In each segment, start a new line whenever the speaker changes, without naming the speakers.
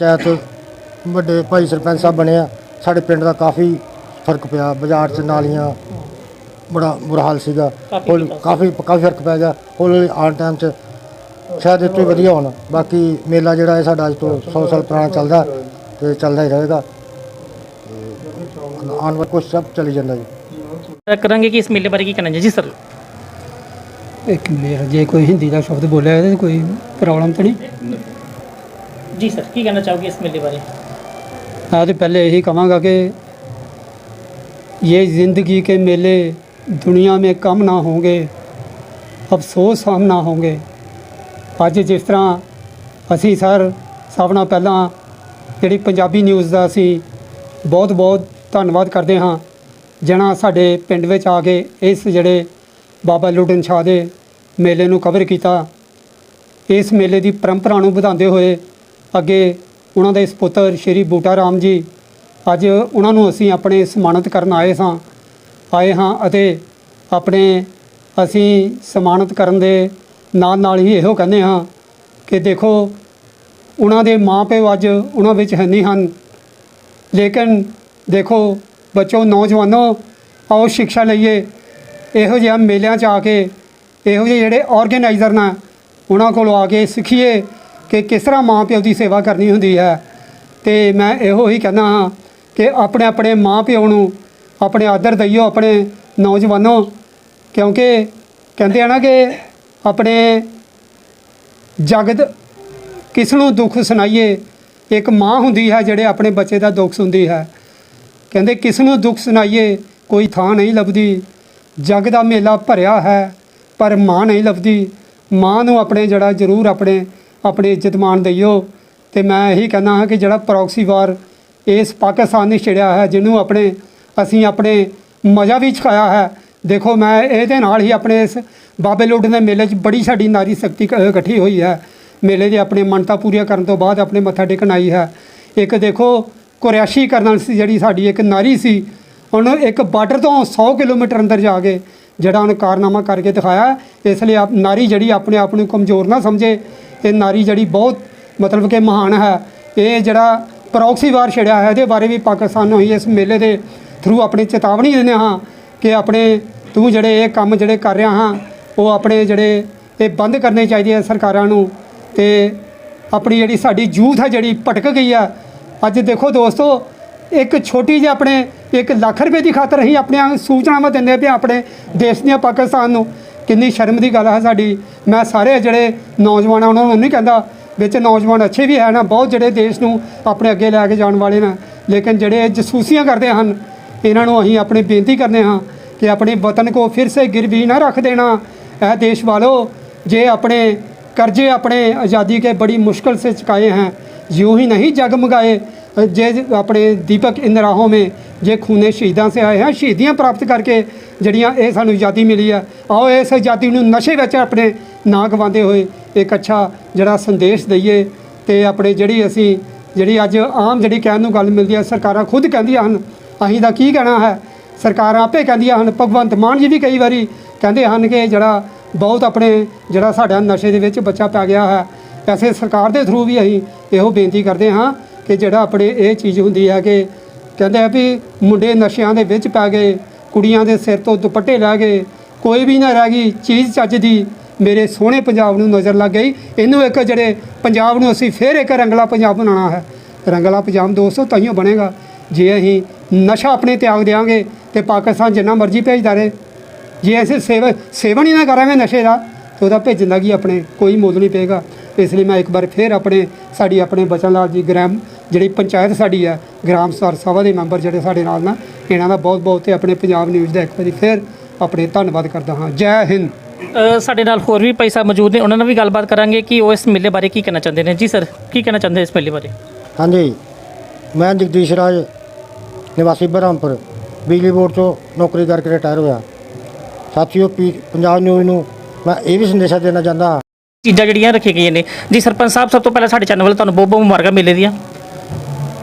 ਪੰਚਾਇਤ ਵੱਡੇ ਭਾਈ ਸਰਪੰਚ ਸਾਹਿਬ ਬਣੇ ਆ ਸਾਡੇ ਪਿੰਡ ਦਾ ਕਾਫੀ ਫ਼ਰਕ ਪਿਆ ਬਾਜ਼ਾਰ 'ਚ ਨਾਲੀਆਂ ਬੜਾ ਬੁਰਾ ਹਾਲ ਸੀਗਾ।
ਕਾਫੀ
ਹੁਣ। ਕਾਫੀ ਕਾਫੀ ਫ਼ਰਕ ਪੈ ਗਿਆ। ਹੌਲੀ ਆਉਣ ਟਾਈਮ 'ਚ ਸ਼ਾਇਦ ਇਹ ਤੋਂ ਵਧੀਆ ਹੋਣ। ਬਾਕੀ ਮੇਲਾ ਜਿਹੜਾ ਹੈ ਸਾਡਾ ਅੱਜ ਤੋਂ 100 ਸਾਲ ਪੁਰਾਣਾ ਚੱਲਦਾ ਤੇ ਚੱਲਦਾ ਹੀ ਰਹੇਗਾ। ਆਉਣ ਵਾਲਾ ਕੁਛ ਸਭ ਚੱਲੀ ਜਾਂਦਾ ਜੀ।
ਕਰਾਂਗੇ ਕਿ ਇਸ ਮੇਲੇ ਬਾਰੇ ਕੀ ਕਹਿਣਾ ਜੀ? ਸਰ।
ਇੱਕ ਮੇਰਾ ਜੇ ਕੋਈ ਹਿੰਦੀ ਦਾ ਸ਼ਬਦ ਬੋਲਿਆ ਤਾਂ ਕੋਈ ਪ੍ਰੋਬਲਮ ਤਾਂ ਨਹੀਂ?
ਜੀ ਸਰ ਕੀ ਕਹਿਣਾ ਚਾਹੋਗੇ ਇਸ ਮੇਲੇ ਬਾਰੇ
मैं तो पहले यही कहूँगा कि ये ज़िंदगी के मेले दुनिया में कम ना होंगे ਅਫਸੋਸ ਹਮ ਨਾ ਹੋਣਗੇ ਅੱਜ ਜਿਸ ਤਰ੍ਹਾਂ ਅਸੀਂ ਸਰ ਸਭ ਨਾਲ ਪਹਿਲਾਂ ਜਿਹੜੀ ਪੰਜਾਬੀ ਨਿਊਜ਼ ਦਾ ਅਸੀਂ ਬਹੁਤ ਬਹੁਤ ਧੰਨਵਾਦ ਕਰਦੇ ਹਾਂ ਜਿਹਨਾਂ ਸਾਡੇ ਪਿੰਡ ਵਿੱਚ ਆ ਕੇ ਇਸ ਜਿਹੜੇ ਬਾਬਾ ਲੁੱਟਨ ਸ਼ਾਹ ਦੇ ਮੇਲੇ ਨੂੰ ਕਵਰ ਕੀਤਾ ਇਸ ਮੇਲੇ ਦੀ ਪਰੰਪਰਾ ਨੂੰ ਵਧਾਉਂਦੇ ਹੋਏ ਅੱਗੇ ਉਹਨਾਂ ਦੇ ਸੁਪੁੱਤਰ ਸ਼੍ਰੀ ਬੂਟਾ ਰਾਮ ਜੀ, ਅੱਜ ਉਹਨਾਂ ਨੂੰ ਅਸੀਂ ਆਪਣੇ ਸਨਮਾਨਿਤ ਕਰਨ ਆਏ ਸਾਂ, ਆਏ ਹਾਂ ਅਤੇ ਆਪਣੇ ਅਸੀਂ ਸਨਮਾਨਿਤ ਕਰਨ ਦੇ ਨਾਲ ਨਾਲ ਹੀ ਇਹੋ ਕਹਿੰਦੇ ਹਾਂ ਕਿ ਦੇਖੋ, ਉਹਨਾਂ ਦੇ ਮਾਪੇ ਅੱਜ ਉਹਨਾਂ ਵਿੱਚ ਹੈ ਨਹੀਂ ਹਨ। ਲੇਕਿਨ ਦੇਖੋ, ਬੱਚੋ, ਨੌਜਵਾਨੋ, ਆਓ ਸਿੱਖਿਆ ਲਈਏ। ਇਹੋ ਜਿਹਾ ਮੇਲਿਆਂ 'ਚ ਆ ਕੇ, ਇਹੋ ਜਿਹੇ ਜਿਹੜੇ ਆਰਗੇਨਾਈਜ਼ਰ ਨੇ, ਉਹਨਾਂ ਕੋਲੋਂ ਆ ਕੇ ਸਿੱਖੀਏ। ਕਿ ਕਿਸ ਤਰ੍ਹਾਂ ਮਾਂ ਪਿਓ ਦੀ ਸੇਵਾ ਕਰਨੀ ਹੁੰਦੀ ਹੈ। ਤੇ ਮੈਂ ਇਹੋ ਹੀ ਕਹਿੰਦਾ ਹਾਂ ਕਿ ਆਪਣੇ ਆਪਣੇ ਮਾਂ ਪਿਓ ਨੂੰ ਆਪਣੇ ਆਦਰ ਦਈਓ, ਆਪਣੇ ਨੌਜਵਾਨੋ, ਕਿਉਂਕਿ ਕਹਿੰਦੇ ਆ ਨਾ ਕਿ ਆਪਣੇ ਜਗਤ ਕਿਸ ਨੂੰ ਦੁੱਖ ਸੁਣਾਈਏ, ਇੱਕ ਮਾਂ ਹੁੰਦੀ ਹੈ ਜਿਹੜੇ ਆਪਣੇ ਬੱਚੇ ਦਾ ਦੁੱਖ ਸੁਣਦੀ ਹੈ। ਕਹਿੰਦੇ ਕਿਸ ਨੂੰ ਦੁੱਖ ਸੁਣਾਈਏ, ਕੋਈ ਥਾਂ ਨਹੀਂ ਲੱਭਦੀ। ਜਗ ਦਾ ਮੇਲਾ ਭਰਿਆ ਹੈ, ਪਰ ਮਾਂ ਨਹੀਂ ਲੱਭਦੀ। ਮਾਂ ਨੂੰ ਆਪਣੇ ਜਿਹੜਾ ਜ਼ਰੂਰ ਆਪਣੇ ਆਪਣੀ ਇੱਜ਼ਤ ਮਾਣ ਦਈਓ। ਤੇ ਮੈਂ ਇਹੀ ਕਹਿੰਦਾ ਹਾਂ ਕਿ ਜਿਹੜਾ ਪ੍ਰੋਕਸੀ ਵਾਰ ਇਸ ਪਾਕਿਸਤਾਨ ਨੇ ਛਿੜਿਆ ਹੈ, ਜਿਹਨੂੰ ਆਪਣੇ, ਅਸੀਂ ਆਪਣੇ ਮਜ਼ਾ ਵੀ ਛਕਾਇਆ ਹੈ। ਦੇਖੋ, ਮੈਂ ਇਹਦੇ ਨਾਲ ਹੀ ਆਪਣੇ ਇਸ ਬਾਬੇ ਲੋਟ ਦੇ ਮੇਲੇ 'ਚ ਬੜੀ ਸਾਡੀ ਨਾਰੀ ਸ਼ਕਤੀ ਕ- ਇਕੱਠੀ ਹੋਈ ਹੈ। ਮੇਲੇ ਦੇ ਆਪਣੇ ਮੰਨਤਾ ਪੂਰੀਆਂ ਕਰਨ ਤੋਂ ਬਾਅਦ ਆਪਣੇ ਮੱਥਾ ਟੇਕਣ ਆਈ ਹੈ। ਇੱਕ ਦੇਖੋ ਕੁਰੈਸ਼ੀ ਕਰਨ ਸੀ ਜਿਹੜੀ ਸਾਡੀ ਇੱਕ ਨਾਰੀ ਸੀ। ਉਹਨੂੰ ਇੱਕ ਬਾਰਡਰ ਤੋਂ 100 ਕਿਲੋਮੀਟਰ ਅੰਦਰ ਜਾ ਕੇ ਜਿਹੜਾ ਉਹਨੇ ਕਾਰਨਾਮਾ ਕਰਕੇ ਦਿਖਾਇਆ। ਇਸ ਲਈ ਆਪ, ਨਾਰੀ ਜਿਹੜੀ ਆਪਣੇ ਆਪ ਨੂੰ ਕਮਜ਼ੋਰ ਨਾ ਸਮਝੇ। ਇਹ ਨਾਰੀ ਜਿਹੜੀ ਬਹੁਤ ਮਤਲਬ ਕਿ ਮਹਾਨ ਹੈ, ਇਹ ਜਿਹੜਾ ਪ੍ਰੋਕਸੀ ਵਾਰ ਛੜਿਆ ਹੈ ਇਹਦੇ ਬਾਰੇ ਵੀ ਪਾਕਿਸਤਾਨ ਨੂੰ ਹੀ ਇਸ ਮੇਲੇ ਦੇ ਥਰੂ ਆਪਣੀ ਚੇਤਾਵਨੀ ਦਿੰਦੇ ਹਾਂ ਕਿ ਆਪਣੇ ਤੂੰ ਜਿਹੜੇ ਇਹ ਕੰਮ ਜਿਹੜੇ ਕਰ ਰਿਹਾ ਹਾਂ, ਉਹ ਆਪਣੇ ਜਿਹੜੇ ਇਹ ਬੰਦ ਕਰਨੇ ਚਾਹੀਦੇ ਆ ਸਰਕਾਰਾਂ ਨੂੰ ਤੇ ਆਪਣੀ ਜਿਹੜੀ ਸਾਡੀ ਯੂਥ ਹੈ ਜਿਹੜੀ ਭਟਕ ਗਈ ਆ। ਅੱਜ ਦੇਖੋ ਦੋਸਤੋ, ਇੱਕ ਛੋਟੀ ਜਿਹੀ ਆਪਣੇ ਇੱਕ ਲੱਖ ਰੁਪਏ ਦੀ ਖਾਤਰ ਅਸੀਂ ਆਪਣੀਆਂ ਸੂਚਨਾਵਾਂ ਦਿੰਦੇ ਪਏ ਹਾਂ ਆਪਣੇ ਦੇਸ਼ ਦੀਆਂ ਪਾਕਿਸਤਾਨ ਨੂੰ। ਕਿੰਨੀ ਸ਼ਰਮ ਦੀ ਗੱਲ ਹੈ ਸਾਡੀ। ਮੈਂ ਸਾਰੇ ਜਿਹੜੇ ਨੌਜਵਾਨ ਆ ਉਹਨਾਂ ਨੂੰ ਨਹੀਂ ਕਹਿੰਦਾ ਵਿੱਚ ਨੌਜਵਾਨ ਅੱਛੇ ਵੀ ਹੈ ਨਾ ਬਹੁਤ ਜਿਹੜੇ ਦੇਸ਼ ਨੂੰ ਆਪਣੇ ਅੱਗੇ ਲੈ ਕੇ ਜਾਣ ਵਾਲੇ ਨੇ ਲੇਕਿਨ ਜਿਹੜੇ ਜਸੂਸੀਆਂ ਕਰਦੇ ਹਨ ਇਹਨਾਂ ਨੂੰ ਅਸੀਂ ਆਪਣੀ ਬੇਨਤੀ ਕਰਦੇ ਹਾਂ ਕਿ ਆਪਣੇ ਵਤਨ ਕੋ ਫਿਰ ਸੇ ਗਿਰਵੀ ਨਾ ਰੱਖ ਦੇਣਾ ਇਹ ਦੇਸ਼ ਵਾਲੋ ਜੇ अपने कर्जे अपने आज़ादी के बड़ी मुश्किल से चुकाए हैं यूं ही नहीं जगमगाए जे अपने दीपक इन राहों में ਜੇ ਖੂਨੇ ਸ਼ਹੀਦਾਂ ਸੇ ਆਏ ਹਾਂ ਸ਼ਹੀਦੀਆਂ ਪ੍ਰਾਪਤ ਕਰਕੇ ਜਿਹੜੀਆਂ ਇਹ ਸਾਨੂੰ ਆਜ਼ਾਦੀ ਮਿਲੀ ਆ ਆਓ ਇਸ ਆਜ਼ਾਦੀ ਨੂੰ ਨਸ਼ੇ ਵਿੱਚ ਆਪਣੇ ਨਾ ਗਵਾਉਂਦੇ ਹੋਏ ਇੱਕ ਅੱਛਾ ਜਿਹੜਾ ਸੰਦੇਸ਼ ਦਈਏ ਤੇ ਆਪਣੇ ਜਿਹੜੀ ਅਸੀਂ, ਜਿਹੜੀ ਅੱਜ ਆਮ ਜਿਹੜੀ ਕਹਿਣ ਨੂੰ ਗੱਲ ਮਿਲਦੀ ਹੈ, ਸਰਕਾਰਾਂ ਖੁਦ ਕਹਿੰਦੀਆਂ ਹਨ, ਅਸੀਂ ਦਾ ਕੀ ਕਹਿਣਾ ਹੈ? ਸਰਕਾਰਾਂ ਆਪੇ ਕਹਿੰਦੀਆਂ ਹਨ, ਭਗਵੰਤ ਮਾਨ ਜੀ ਵੀ ਕਈ ਵਾਰੀ ਕਹਿੰਦੇ ਹਨ ਕਿ ਜਿਹੜਾ ਬਹੁਤ ਆਪਣੇ ਜਿਹੜਾ ਸਾਡਾ ਨਸ਼ੇ ਦੇ ਵਿੱਚ ਬੱਚਾ ਪੈ ਗਿਆ ਹੈ ਐਸੇ ਸਰਕਾਰ ਦੇ ਥਰੂ ਵੀ ਅਸੀਂ ਇਹੋ ਬੇਨਤੀ ਕਰਦੇ ਹਾਂ ਕਿ ਜਿਹੜਾ ਆਪਣੇ ਇਹ ਚੀਜ਼ ਹੁੰਦੀ ਹੈ ਕਿ ਕਹਿੰਦੇ ਆ ਵੀ ਮੁੰਡੇ ਨਸ਼ਿਆਂ ਦੇ ਵਿੱਚ ਪੈ ਗਏ, ਕੁੜੀਆਂ ਦੇ ਸਿਰ ਤੋਂ ਦੁਪੱਟੇ ਲੈ ਗਏ, ਕੋਈ ਵੀ ਨਾ ਰਹਿ ਗਈ, ਚੀਜ਼ ਚੱਜ ਦੀ ਮੇਰੇ ਸੋਹਣੇ ਪੰਜਾਬ ਨੂੰ ਨਜ਼ਰ ਲੱਗ ਗਈ। ਇਹਨੂੰ ਇੱਕ ਜਿਹੜੇ ਪੰਜਾਬ ਨੂੰ ਅਸੀਂ ਫੇਰ ਇੱਕ ਰੰਗਲਾ ਪੰਜਾਬ ਬਣਾਉਣਾ ਹੈ। ਰੰਗਲਾ ਪੰਜਾਬ ਦੋਸਤੋ ਤਾਈਓ ਬਣੇਗਾ। ਜੇ ਅਸੀਂ ਨਸ਼ਾ ਆਪਣੇ ਤਿਆਗ ਦਿਆਂਗੇ ਤੇ ਪਾਕਿਸਤਾਨ ਜਿੰਨਾ ਮਰਜ਼ੀ ਭੇਜਦਾ ਰਹੇ। ਜੇ ਅਸੀਂ ਸੇਵ, ਸੇਵਨ ਹੀ ਨਾ ਕਰਾਂਗੇ ਨਸ਼ੇ ਦਾ, ਤੇ ਉਹਦਾ ਭੇਜਣ ਦਾ ਕੀ ਆਪਣੇ, ਕੋਈ ਮੁੱਲ ਨਹੀਂ ਪਏਗਾ। ਇਸ ਲਈ ਮੈਂ ਇੱਕ ਵਾਰ ਫੇਰ ਆਪਣੇ, ਸਾਡੀ ਆਪਣੇ ਬਚਨ ਲਾਲ ਜੀ ਗ੍ਰਾਮ ਜਿਹੜੀ ਪੰਚਾਇਤ ਸਾਡੀ ਹੈ, ਗ੍ਰਾਮ ਸਰ ਸਭਾ ਦੇ ਮੈਂਬਰ ਜਿਹੜੇ ਸਾਡੇ ਨਾਲ ਨਾ, ਇਹਨਾਂ ਦਾ ਬਹੁਤ ਬਹੁਤ ਤੇ ਆਪਣੇ ਪੰਜਾਬ ਨਿਊਜ਼ ਦਾ ਇੱਕ ਵਾਰੀ ਫੇਰ ਆਪਣੇ ਧੰਨਵਾਦ ਕਰਦਾ ਹਾਂ। ਜੈ ਹਿੰਦ!
ਅ, ਸਾਡੇ ਨਾਲ ਹੋਰ ਵੀ ਭਾਈ ਸਾਹਿਬ ਮੌਜੂਦ ਨੇ ਉਹਨਾਂ ਨਾਲ ਵੀ ਗੱਲਬਾਤ ਕਰਾਂਗੇ ਕਿ ਉਹ ਇਸ ਮੇਲੇ ਬਾਰੇ ਕੀ ਕਹਿਣਾ ਚਾਹੁੰਦੇ ਨੇ। ਜੀ ਸਰ ਕੀ ਕਹਿਣਾ ਚਾਹੁੰਦੇ ਇਸ ਮੇਲੇ ਬਾਰੇ?
ਹਾਂਜੀ। ਮੈਂ ਜਗਦੀਸ਼ ਰਾਜ ਨਿਵਾਸੀ ਬਰਹਮਪੁਰ ਬਿਜਲੀ ਬੋਰਡ ਤੋਂ ਨੌਕਰੀ ਕਰਕੇ ਰਿਟਾਇਰ ਹੋਇਆ। ਸਾਥੀਓ ਪੀ ਪੰਜਾਬ ਨਿਊਜ਼ ਨੂੰ ਮੈਂ ਇਹ ਵੀ ਸੰਦੇਸ਼ਾ ਦੇਣਾ ਚਾਹੁੰਦਾ ਹਾਂ।
ਚੀਜ਼ਾਂ ਜਿਹੜੀਆਂ ਰੱਖੀਆਂ ਗਈਆਂ ਨੇ। ਜੀ ਸਰਪੰਚ ਸਾਹਿਬ ਸਭ ਤੋਂ ਪਹਿਲਾਂ ਸਾਡੇ ਚੈਨਲ ਵੱਲ ਤੁਹਾਨੂੰ ਬਹੁਤ ਬਹੁਤ ਮੁਬਾਰਕਾਂ ਮੇਲੇ ਦੀਆਂ।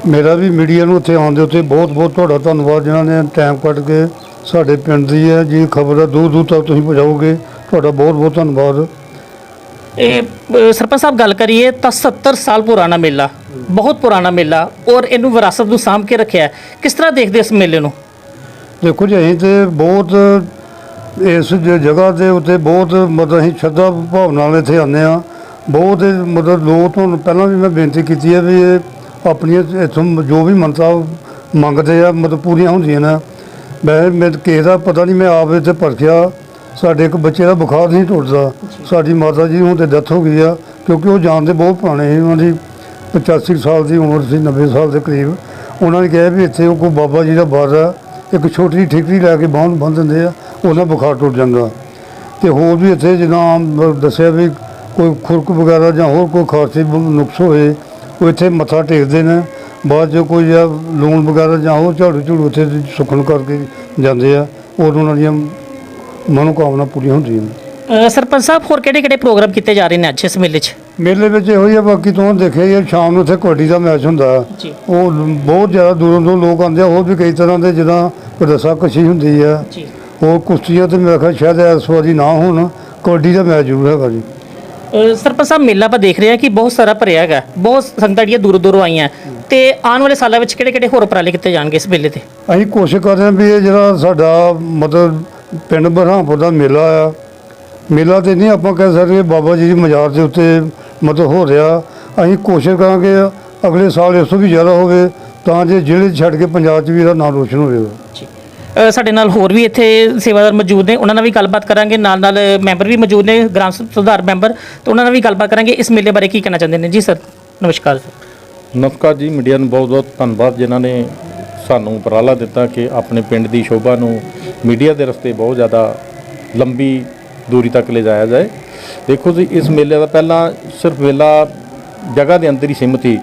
ਮੇਰਾ ਵੀ ਮੀਡੀਆ ਨੂੰ ਉੱਥੇ ਆਉਣ ਦੇ ਉੱਤੇ ਬਹੁਤ ਬਹੁਤ ਤੁਹਾਡਾ ਧੰਨਵਾਦ ਜਿਨ੍ਹਾਂ ਨੇ ਟਾਈਮ ਕੱਢ ਕੇ ਸਾਡੇ ਪਿੰਡ ਦੀ ਹੈ ਜੀ ਖਬਰ ਦੂਰ ਦੂਰ ਤੱਕ ਤੁਸੀਂ ਪਹੁੰਚਾਓਗੇ। ਤੁਹਾਡਾ ਬਹੁਤ ਬਹੁਤ ਧੰਨਵਾਦ।
ਇਹ ਅ, ਸਰਪੰਚ ਸਾਹਿਬ ਗੱਲ ਕਰੀਏ ਤਾਂ 70 ਸਾਲ ਪੁਰਾਣਾ ਮੇਲਾ ਬਹੁਤ ਪੁਰਾਣਾ ਮੇਲਾ ਔਰ ਇਹਨੂੰ ਵਿਰਾਸਤ ਨੂੰ ਸਾਂਭ ਕੇ ਰੱਖਿਆ ਹੈ। ਕਿਸ ਤਰ੍ਹਾਂ ਦੇਖਦੇ ਇਸ ਮੇਲੇ ਨੂੰ?
ਦੇਖੋ ਜੀ ਅਸੀਂ ਤੇ ਬਹੁਤ ਇਸ ਜ- ਜਗ੍ਹਾ ਦੇ ਉੱਤੇ ਬਹੁਤ ਮਤਲਬ ਅਸੀਂ ਸ਼ਰਧਾ ਭਾਵਨਾ ਨਾਲ ਇੱਥੇ ਆਉਂਦੇ ਆ ਬਹੁਤ ਇਹ ਮਤਲਬ ਲੋਕ ਤੁਹਾਨੂੰ ਪਹਿਲਾਂ ਵੀ ਮੈਂ ਬੇਨਤੀ ਕੀਤੀ ਹੈ ਵੀ ਇਹ ਆਪਣੀਆਂ ਇੱਥੋਂ ਜੋ ਵੀ ਮੰਨਤਾ ਮੰਗਦੇ ਆ ਮਤਲਬ ਪੂਰੀਆਂ ਹੁੰਦੀਆਂ ਨੇ। ਮੈਂ ਮੈਂ ਕਿਸੇ ਦਾ ਪਤਾ ਨਹੀਂ ਮੈਂ ਆਪ ਇੱਥੇ ਪਰਖਿਆ ਸਾਡੇ ਇੱਕ ਬੱਚੇ ਦਾ ਬੁਖਾਰ ਨਹੀਂ ਟੁੱਟਦਾ। ਸਾਡੀ ਮਾਤਾ ਜੀ ਹੁਣ ਤੇ ਡੈਥ ਹੋ ਗਈ ਆ ਕਿਉਂਕਿ ਉਹ ਜਾਣਦੇ ਬਹੁਤ ਪੁਰਾਣੇ ਸੀ ਉਹਨਾਂ ਦੀ 85 ਸਾਲ ਦੀ ਉਮਰ ਸੀ 90 ਸਾਲ ਦੇ ਕਰੀਬ। ਉਹਨਾਂ ਨੇ ਕਿਹਾ ਵੀ ਇੱਥੇ ਉਹ ਕੋਈ ਬਾਬਾ ਜੀ ਦਾ ਬਾਰ ਆ ਇੱਕ ਛੋਟੀ ਠਿਕਰੀ ਲੈ ਕੇ ਬਾਂਹ ਬੰਨ ਦਿੰਦੇ ਆ ਉਹਨਾਂ ਬੁਖਾਰ ਟੁੱਟ ਜਾਂਦਾ। ਤੇ ਹੋਰ ਵੀ ਇੱਥੇ ਜਿੱਦਾਂ ਦੱਸਿਆ ਵੀ ਕੋਈ ਖੁਰਕ ਵਗੈਰਾ ਜਾਂ ਹੋਰ ਕੋਈ ਖਾਰਸੀ ਨੁਕਸ ਹੋਏ ਉਹ ਇੱਥੇ ਮੱਥਾ ਟੇਕਦੇ ਨੇ। ਬਾਅਦ 'ਚ ਕੋਈ ਜਾਂ ਲੂਣ ਵਗੈਰਾ ਜਾਂ ਹੋਰ ਝਾੜੂ ਝੂੜੂ ਉੱਥੇ ਸੁੱਖਣ ਕਰਕੇ ਜਾਂਦੇ ਆ ਔਰ ਉਹਨਾਂ ਦੀਆਂ ਮਨੋਕਾਮਨਾ ਪੂਰੀਆਂ ਹੁੰਦੀਆਂ ਨੇ
ਅ, ਸਰਪੰਚ ਸਾਹਿਬ ਹੋਰ ਕਿਹੜੇ ਕਿਹੜੇ ਪ੍ਰੋਗਰਾਮ ਕੀਤੇ ਜਾ ਰਹੇ ਨੇ ਅੱਜ ਇਸ ਮੇਲੇ 'ਚ?
ਮੇਲੇ ਵਿੱਚ ਇਹੋ ਹੀ ਆ ਬਾਕੀ ਤੋਂ ਦੇਖਿਆ ਹੀ ਆ, ਸ਼ਾਮ ਨੂੰ ਉੱਥੇ ਕਬੱਡੀ ਦਾ ਮੈਚ ਹੁੰਦਾ।
ਜੀ।
ਉਹ ਲ- ਬਹੁਤ ਜ਼ਿਆਦਾ ਦੂਰੋਂ ਦੂਰੋਂ ਲੋਕ ਆਉਂਦੇ ਆ ਹੋਰ ਵੀ ਕਈ ਤਰ੍ਹਾਂ ਦੇ ਜਿੱਦਾਂ ਰੱਸਾ ਕਸ਼ੀ ਹੁੰਦੀ ਆ।
ਜੀ।
ਹੋਰ ਕੁਸ਼ਤੀਆਂ ਤੇ ਮੇਰਾ ਖਿਆਲ ਸ਼ਾਇਦ ਇਸ ਵਾਰੀ ਨਾ ਹੋਣ ਕਬੱਡੀ ਦਾ ਮੈਚ ਜ਼ਰੂਰ ਹੈਗਾ ਜੀ।
ਅ, ਸਰਪੰਚ ਸਾਹਿਬ ਮੇਲਾ ਆਪਾਂ ਦੇਖ ਰਹੇ ਹਾਂ ਕਿ ਬਹੁਤ ਸਾਰਾ ਭਰਿਆ ਹੈਗਾ ਬਹੁਤ ਸੰਗਤਾਂ ਜਿਹੜੀਆਂ ਦੂਰੋਂ ਦੂਰੋਂ ਆਈਆਂ। ਤੇ ਆਉਣ ਵਾਲੇ ਸਾਲਾਂ ਵਿੱਚ ਕਿਹੜੇ ਕਿਹੜੇ ਹੋਰ ਉਪਰਾਲੇ ਕੀਤੇ ਜਾਣਗੇ ਇਸ ਮੇਲੇ ਤੇ?
ਅਸੀਂ ਕੋਸ਼ਿਸ਼ ਕਰ ਰਹੇ ਹਾਂ ਵੀ ਇਹ ਜਿਹੜਾ ਸਾਡਾ ਮਤਲਬ ਪਿੰਡ ਬਰਹਾਮਪੁਰ ਦਾ ਮੇਲਾ ਆ। ਮੇਲਾ ਤੇ ਨਹੀਂ ਆਪਾਂ ਕਹਿ ਸਕਦੇ ਬਾਬਾ ਜੀ ਦੀ ਮਜ਼ਾਰ ਦੇ ਉੱਤੇ ਮਤਲਬ ਹੋ ਰਿਹਾ। ਅਸੀਂ ਕੋਸ਼ਿਸ਼ ਕਰਾਂਗੇ ਅਗਲੇ ਸਾਲ ਇਸ ਤੋਂ ਵੀ ਜ਼ਿਆਦਾ ਹੋਵੇ ਤਾਂ ਜੇ ਜ਼ਿਲ੍ਹੇ 'ਚ ਛੱਡ ਕੇ ਪੰਜਾਬ 'ਚ ਵੀ ਇਹਦਾ ਨਾਮ ਰੋਸ਼ਨ ਹੋਵੇਗਾ
ਸਾਡੇ ਨਾਲ ਹੋਰ ਵੀ ਇੱਥੇ ਸੇਵਾਦਾਰ ਮੌਜੂਦ ਨੇ ਉਹਨਾਂ ਨਾਲ ਵੀ ਗੱਲਬਾਤ ਕਰਾਂਗੇ। ਨਾਲ ਨਾਲ ਮੈਂਬਰ ਵੀ ਮੌਜੂਦ ਨੇ ਗ੍ਰਾਮ ਸੁਧਾਰ ਮੈਂਬਰ। ਤੇ ਉਹਨਾਂ ਨਾਲ ਵੀ ਗੱਲਬਾਤ ਕਰਾਂਗੇ। ਇਸ ਮੇਲੇ ਬਾਰੇ ਕੀ ਕਹਿਣਾ ਚਾਹੁੰਦੇ ਨੇ? ਜੀ ਸਰ ਨਮਸਕਾਰ
ਨਮਸਕਾਰ ਜੀ ਮੀਡੀਆ ਨੂੰ ਬਹੁਤ ਬਹੁਤ ਧੰਨਵਾਦ ਜਿਨ੍ਹਾਂ ਨੇ ਸਾਨੂੰ ਉਪਰਾਲਾ ਦਿੱਤਾ ਕਿ ਆਪਣੇ ਪਿੰਡ ਦੀ ਸ਼ੋਭਾ ਨੂੰ ਮੀਡੀਆ ਦੇ ਰਸਤੇ ਬਹੁਤ ਜ਼ਿਆਦਾ ਲੰਬੀ ਦੂਰੀ ਤੱਕ ਲਿਜਾਇਆ ਜਾਏ। ਦੇਖੋ ਜੀ, ਇਸ ਮੇਲੇ ਦਾ ਪਹਿਲਾਂ ਸਿਰਫ ਮੇਲਾ ਜਗ੍ਹਾ ਦੇ ਅੰਦਰ ਹੀ ਸੀਮਿਤ ਸੀ।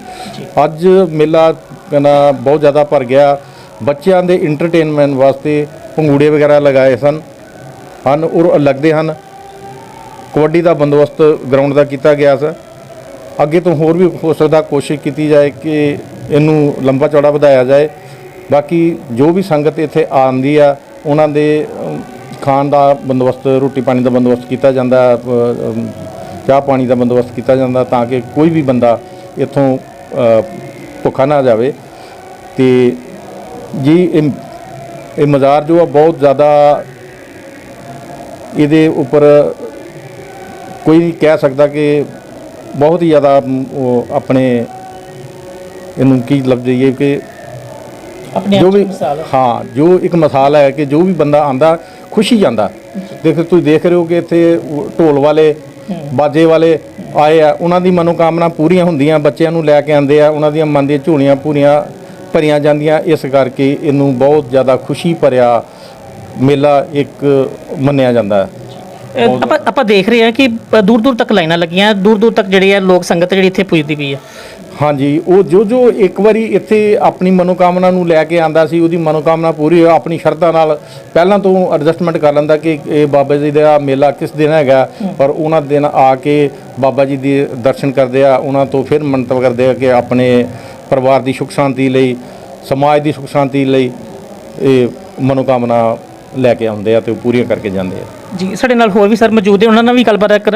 ਅੱਜ ਮੇਲਾ ਕਹਿੰਦਾ ਬਹੁਤ ਜ਼ਿਆਦਾ ਭਰ ਗਿਆ। ਬੱਚਿਆਂ ਦੇ ਐਂਟਰਟੇਨਮੈਂਟ ਵਾਸਤੇ ਪੰਗੂੜੇ ਵਗੈਰਾ ਲਗਾਏ ਸਨ। ਹਨ, ਔਰ ਲੱਗਦੇ ਹਨ। ਕਬੱਡੀ ਦਾ ਬੰਦੋਬਸਤ ਗਰਾਊਂਡ ਦਾ ਕੀਤਾ ਗਿਆ ਸੀ। ਅੱਗੇ ਤੋਂ ਹੋਰ ਵੀ ਹੋ ਸਕਦਾ ਕੋਸ਼ਿਸ਼ ਕੀਤੀ ਜਾਏ ਕਿ ਇਹਨੂੰ ਲੰਬਾ ਚੌੜਾ ਵਧਾਇਆ ਜਾਏ। ਬਾਕੀ ਜੋ ਵੀ ਸੰਗਤ ਇੱਥੇ ਆਉਂਦੀ ਆ, ਉਹਨਾਂ ਦੇ ਖਾਣ ਦਾ ਬੰਦੋਬਸਤ, ਰੋਟੀ ਪਾਣੀ ਦਾ ਬੰਦੋਬਸਤ ਕੀਤਾ ਜਾਂਦਾ ਚਾਹ ਪਾਣੀ ਦਾ ਬੰਦੋਬਸਤ ਕੀਤਾ ਜਾਂਦਾ ਤਾਂ ਕਿ ਕੋਈ ਵੀ ਬੰਦਾ ਇੱਥੋਂ ਭੁੱਖਾ ਨਾ ਜਾਵੇ। ਤੇ ਜੀ, ਇਹ ਇਹ ਮਜ਼ਾਰ ਜੋ ਆ, ਬਹੁਤ ਜ਼ਿਆਦਾ ਇਹਦੇ ਉੱਪਰ ਕੋਈ ਨਹੀਂ ਕਹਿ ਸਕਦਾ ਕਿ ਬਹੁਤ ਹੀ ਜ਼ਿਆਦਾ ਉਹ ਆਪਣੇ, ਇਹਨੂੰ ਕੀ ਲੱਭ ਜਾਈਏ ਕਿ
ਆਪਣੇ
ਜੋ ਵੀ ਹਾਂ ਜੋ ਇੱਕ ਮਿਸਾਲ ਹੈ ਕਿ ਜੋ ਵੀ ਬੰਦਾ ਆਂਦਾ ਖੁਸ਼ੀ ਜਾਂਦਾ। ਦੇਖੋ ਤੁਸੀਂ ਦੇਖ ਰਹੇ ਹੋ ਕਿ ਇੱਥੇ ਢੋਲ ਵਾਲੇ ਬਾਜੇ ਵਾਲੇ ਆਏ ਆ। ਉਹਨਾਂ ਦੀ ਮਨੋਕਾਮਨਾ ਪੂਰੀਆਂ ਹੁੰਦੀਆਂ ਬੱਚਿਆਂ ਨੂੰ ਲੈ ਕੇ ਆਂਦੇ ਆ। ਉਹਨਾਂ ਦੀਆਂ ਮਨ ਦੀਆਂ ਝੋਲੀਆਂ ਪੂਰੀਆਂ ਭਰੀਆਂ ਜਾਂਦੀਆਂ। ਇਸ ਕਰਕੇ ਇਹਨੂੰ ਬਹੁਤ ਜ਼ਿਆਦਾ ਖੁਸ਼ੀ ਭਰਿਆ ਮੇਲਾ ਇੱਕ ਮੰਨਿਆ ਜਾਂਦਾ ਹੈ।
ਆਪਾਂ ਆਪਾਂ ਦੇਖ ਰਹੇ ਹਾਂ ਕਿ ਦੂਰ ਦੂਰ ਤੱਕ ਲਾਈਨਾਂ ਲੱਗੀਆਂ। ਦੂਰ ਦੂਰ ਤੱਕ ਜਿਹੜੀ ਹੈ ਲੋਕ ਸੰਗਤ ਜਿਹੜੀ ਇੱਥੇ ਪੁੱਜਦੀ ਪਈ ਹੈ
ਹਾਂਜੀ, ਉਹ ਜੋ ਜੋ ਇੱਕ ਵਾਰੀ ਇੱਥੇ ਆਪਣੀ ਮਨੋਕਾਮਨਾ ਨੂੰ ਲੈ ਕੇ ਆਂਦਾ ਸੀ, ਉਹਦੀ ਮਨੋਕਾਮਨਾ ਪੂਰੀ ਹੋ ਆਪਣੀ ਸ਼ਰਧਾ ਨਾਲ ਪਹਿਲਾਂ ਤੋਂ ਐਡਜਸਟਮੈਂਟ ਕਰ ਲੈਂਦਾ ਕਿ ਇਹ ਬਾਬਾ ਜੀ ਦਾ ਮੇਲਾ ਕਿਸ ਦਿਨ ਹੈਗਾ, ਪਰ ਉਹਨਾਂ ਦਿਨ ਆ ਕੇ ਬਾਬਾ ਜੀ ਦੇ ਦਰਸ਼ਨ ਕਰਦੇ ਆ, ਉਹਨਾਂ ਤੋਂ ਫਿਰ ਮੰਤਵ ਕਰਦੇ ਆ ਕਿ ਆਪਣੇ ਪਰਿਵਾਰ ਦੀ ਸੁਖ ਸ਼ਾਂਤੀ ਲਈ, ਸਮਾਜ ਦੀ ਸੁਖ ਸ਼ਾਂਤੀ ਲਈ ਇਹ ਮਨੋਕਾਮਨਾ ਲੈ ਕੇ ਆਉਂਦੇ ਆ ਤੇ ਉਹ ਪੂਰੀਆਂ ਕਰਕੇ ਜਾਂਦੇ ਆ।
ਜੀ, ਸਾਡੇ ਨਾਲ ਹੋਰ ਵੀ ਸਰ ਮੌਜੂਦ ਨੇ, ਉਹਨਾਂ ਨਾਲ ਵੀ ਗੱਲਬਾਤ ਕਰ